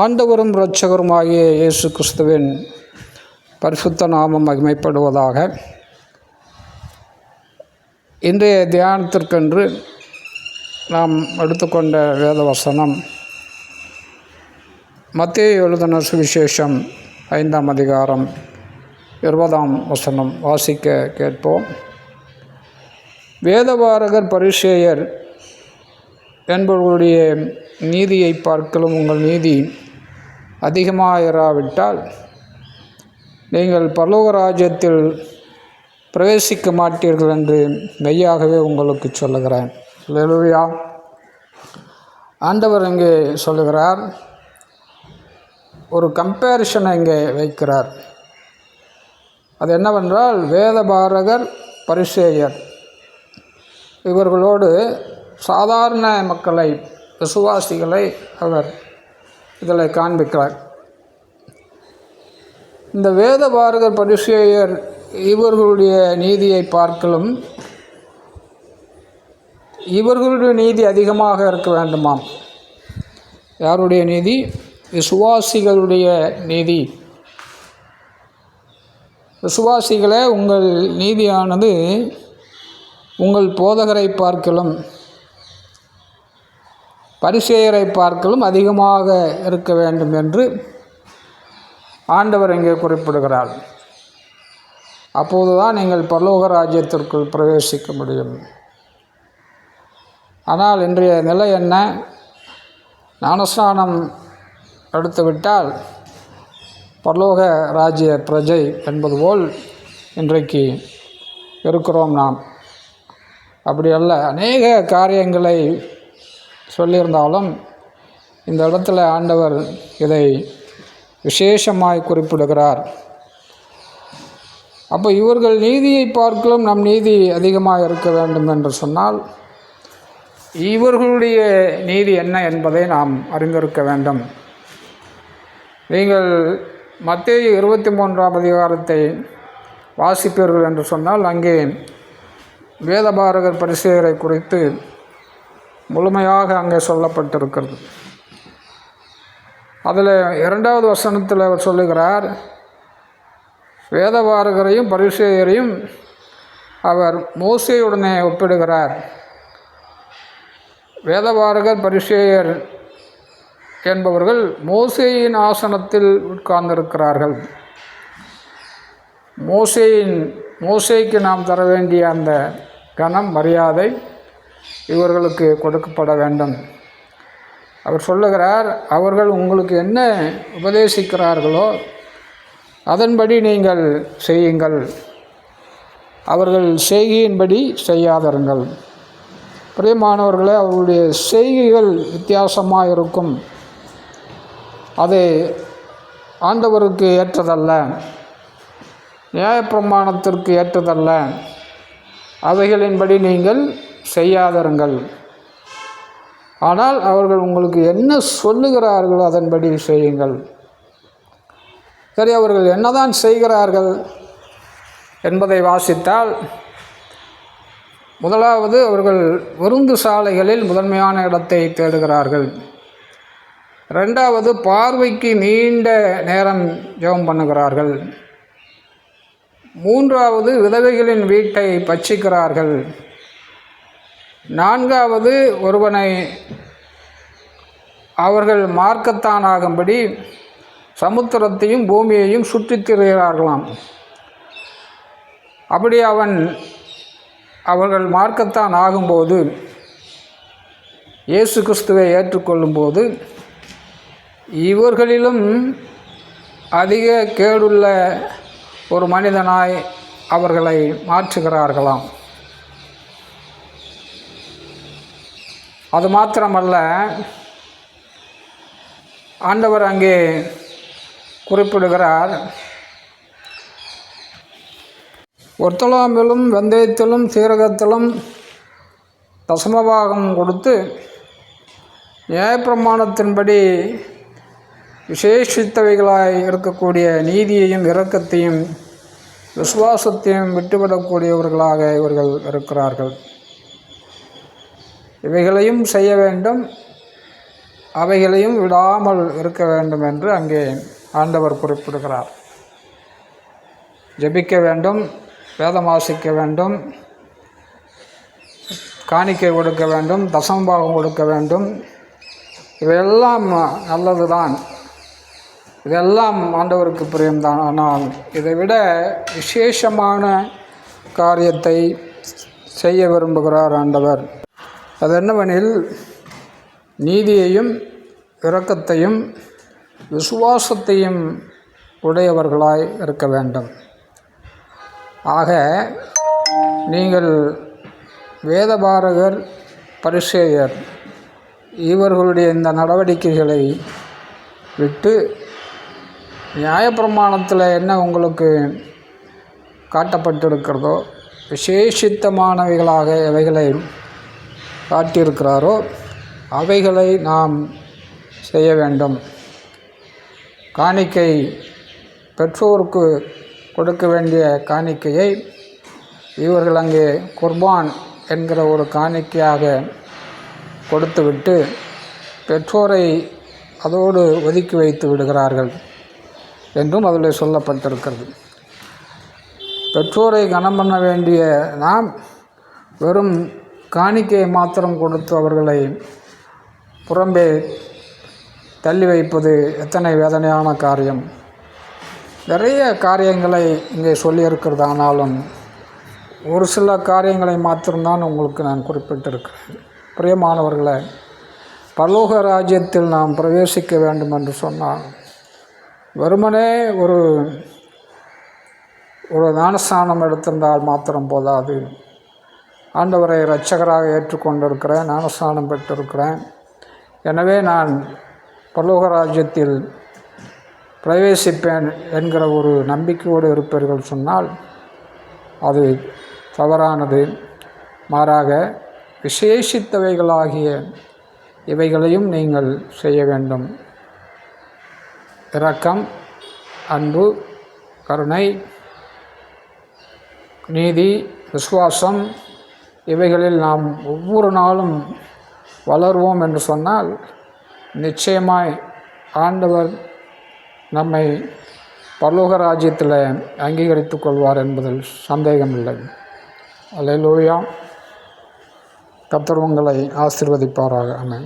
ஆண்டவரும் இரட்சகருமாகிய இயேசு கிறிஸ்துவின் பரிசுத்த நாமம் மகிமைப்படுவதாக. இன்றைய தியானத்திற்கென்று நாம் எடுத்துக்கொண்ட வேத வசனம் மத்திய எழுதின சுவிசேஷம் ஐந்தாம் அதிகாரம் இருபதாம் வசனம் வாசிக்க கேட்போம். வேதபாரகர் பரிசேயர் என்பவர்களுடைய நீதியை பார்க்கலும் உங்கள் நீதி அதிகமாயிராவிட்டால் நீங்கள் பரலோக ராஜ்யத்தில் பிரவேசிக்க மாட்டீர்கள் என்று மெய்யாகவே உங்களுக்கு சொல்லுகிறேன். லெலுயா ஆண்டவர் இங்கே சொல்லுகிறார் ஒரு கம்பேரிஷனை இங்கே வைக்கிறார். அது என்னவென்றால் வேதபாரகர் பரிசேயர். இவர்களோடு சாதாரண மக்களை விசுவாசிகளை அவர் இதில் காண்பிக்கிறார். இந்த வேத பாரதர் பரிசேயர் இவர்களுடைய நீதியை பார்க்கலும் இவர்களுடைய நீதி அதிகமாக இருக்க வேண்டுமாம். யாருடைய நீதி? விசுவாசிகளுடைய நீதி. விசுவாசிகளே உங்கள் நீதியானது உங்கள் போதகரை பார்க்கலும். பரிசேயரை பார்க்கலும் அதிகமாக இருக்க வேண்டும் என்று ஆண்டவர் இங்கே குறிப்பிடுகிறார். அப்போதுதான் நீங்கள் பரலோக ராஜ்யத்திற்குள் பிரவேசிக்க முடியும். ஆனால் இன்றைய நிலை என்ன? ஞானஸ்நானம் எடுத்துவிட்டால் பரலோக ராஜ்ய பிரஜை என்பது போல் இன்றைக்கு இருக்கிறோம் நாம். அப்படி அல்ல அநேக காரியங்களை சொல்லியிருந்தாலும் இந்த இடத்துல ஆண்டவர் இதை விசேஷமாய் குறிப்பிடுகிறார். அப்போ இவர்கள் நீதியை பார்க்கலும் நம் நீதி அதிகமாக இருக்க வேண்டும் என்று சொன்னால் இவர்களுடைய நீதி என்ன என்பதை நாம் அறிந்திருக்க வேண்டும். நீங்கள் மத்திய இருபத்தி மூன்றாம் அதிகாரத்தை வாசிப்பீர்கள் என்று சொன்னால் அங்கே வேதபாரகர் பரிசுகளை குறித்து முழுமையாக அங்கே சொல்லப்பட்டிருக்கிறது. அதில் இரண்டாவது வசனத்தில் அவர் சொல்லுகிறார் வேதவாரகரையும் பரிசேயரையும் அவர் மோசையுடனே ஒப்பிடுகிறார். வேதவாரகர் பரிசேயர் என்பவர்கள் மோசையின் ஆசனத்தில் உட்கார்ந்திருக்கிறார்கள். மோசையின் மோசைக்கு நாம் தர வேண்டிய அந்த கனம் மரியாதை இவர்களுக்கு கொடுக்கப்பட வேண்டும். அவர் சொல்லுகிறார் அவர்கள் உங்களுக்கு என்ன உபதேசிக்கிறார்களோ அதன்படி நீங்கள் செய்யுங்கள். அவர்கள் செய்கையின்படி செய்யாதருங்கள். பிரியமானவர்களே அவருடைய செய்கைகள் வித்தியாசமாக இருக்கும் அது ஆண்டவருக்கு ஏற்றதல்ல. நியாயப்பிரமாணத்திற்கு ஏற்றதல்ல. அவைகளின்படி நீங்கள் செய்யாதருங்கள். ஆனால் அவர்கள் உங்களுக்கு என்ன சொல்லுகிறார்களோ அதன்படி செய்யுங்கள். சரி அவர்கள் என்னதான் செய்கிறார்கள் என்பதை வாசித்தால் முதலாவது அவர்கள் விருந்து சாலைகளில் முதன்மையான இடத்தை தேடுகிறார்கள். ரெண்டாவது பார்வைக்கு நீண்ட நேரம் ஜெபம் பண்ணுகிறார்கள். மூன்றாவது விதவைகளின் வீட்டை பச்சிக்கிறார்கள். நான்காவது ஒருவனை அவர்கள் மார்க்கத்தானாகும்படி சமுத்திரத்தையும் பூமியையும் சுற்றித் திரிகிறார்களாம். அப்படி அவன் அவர்கள் மார்க்கத்தான் ஆகும்போது இயேசு கிறிஸ்துவை ஏற்றுக்கொள்ளும்போது இவர்களிலும் அதிக கேடுள்ள ஒரு மனிதனாய் அவர்களை மாற்றுகிறார்களாம். அது மாத்திரமல்ல ஆண்டவர் அங்கே குறிப்பிடுகிறார். ஒத்தலாமிலும் வெந்தயத்திலும் சீரகத்திலும் தசமபாகம் கொடுத்து நியாயப்பிரமாணத்தின்படி விசேஷித்தவைகளாய் இருக்கக்கூடிய நீதியையும் இரக்கத்தையும் விசுவாசத்தையும் விட்டுவிடக்கூடியவர்களாக இவர்கள் இருக்கிறார்கள். இவைகளையும் செய்ய வேண்டும். அவைகளையும் விடாமல் இருக்க வேண்டும் என்று அங்கே ஆண்டவர் குறிப்பிடுகிறார். ஜெபிக்க வேண்டும் வேதம் வாசிக்க வேண்டும் காணிக்கை கொடுக்க வேண்டும் தசம்பாகம் கொடுக்க வேண்டும். இவையெல்லாம் நல்லது தான் இதெல்லாம் ஆண்டவருக்கு பிரியம்தான் ஆனால் இதை விட விசேஷமான காரியத்தை செய்ய விரும்புகிறார் ஆண்டவர். அது என்னவெனில் நீதியையும் இரக்கத்தையும் விசுவாசத்தையும் உடையவர்களாய் இருக்க வேண்டும். ஆக நீங்கள் வேதபாரகர் பரிசேயர் இவர்களுடைய இந்த நடவடிக்கைகளை விட்டு நியாயப்பிரமாணத்தில் என்ன உங்களுக்கு காட்டப்பட்டிருக்கிறதோ விசேஷித்தமானவைகளாக இவைகளை காட்டியிருக்கிறாரோ அவைகளை நாம் செய்ய வேண்டும். காணிக்கை பெற்றோருக்கு கொடுக்க வேண்டிய காணிக்கையை இவர்கள் அங்கே குர்பான் என்கிற ஒரு காணிக்கையாக கொடுத்துவிட்டு பெற்றோரை அதோடு ஒதுக்கி வைத்து விடுகிறார்கள் என்றும் அதில் சொல்லப்பட்டிருக்கிறது. பெற்றோரை கனம் பண்ண வேண்டிய நாம் வெறும் காணிக்கை மாத்திரம் கொடுத்து அவர்களை புறம்பே தள்ளி வைப்பது எத்தனை வேதனையான காரியம். நிறைய காரியங்களை இங்கே சொல்லியிருக்கிறதானாலும் ஒரு சில காரியங்களை மாத்திரம்தான் உங்களுக்கு நான் குறிப்பிட்டிருக்கிறேன். பிரியமானவர்களை பரலோக ராஜ்யத்தில் நாம் பிரவேசிக்க வேண்டும் என்று சொன்னால் வெறுமனே ஒரு ஒரு ஞானஸ்தானம் எடுத்திருந்தால் மாத்திரம் போதாது. ஆண்டவரை இரட்சகராக ஏற்றுக்கொண்டிருக்கிறேன் ஞானஸ்தானம் பெற்றிருக்கிறேன். எனவே நான் பரலோக ராஜ்யத்தில் பிரவேசிப்பேன் என்கிற ஒரு நம்பிக்கையோடு இருப்பீர்கள் சொன்னால் அது தவறானது. மாறாக விசேஷித்தவைகளாகிய இவைகளையும் நீங்கள் செய்ய வேண்டும். இரக்கம் அன்பு கருணை நீதி விசுவாசம் இவைகளில் நாம் ஒவ்வொரு நாளும் வளர்வோம் என்று சொன்னால் நிச்சயமாய் ஆண்டவர் நம்மை பரலோக ராஜ்யத்தில் அங்கீகரித்து கொள்வார் என்பதில் சந்தேகமில்லை. அலையிலோயா கத்தர் உங்களை ஆசிர்வதிப்பாராக. அமை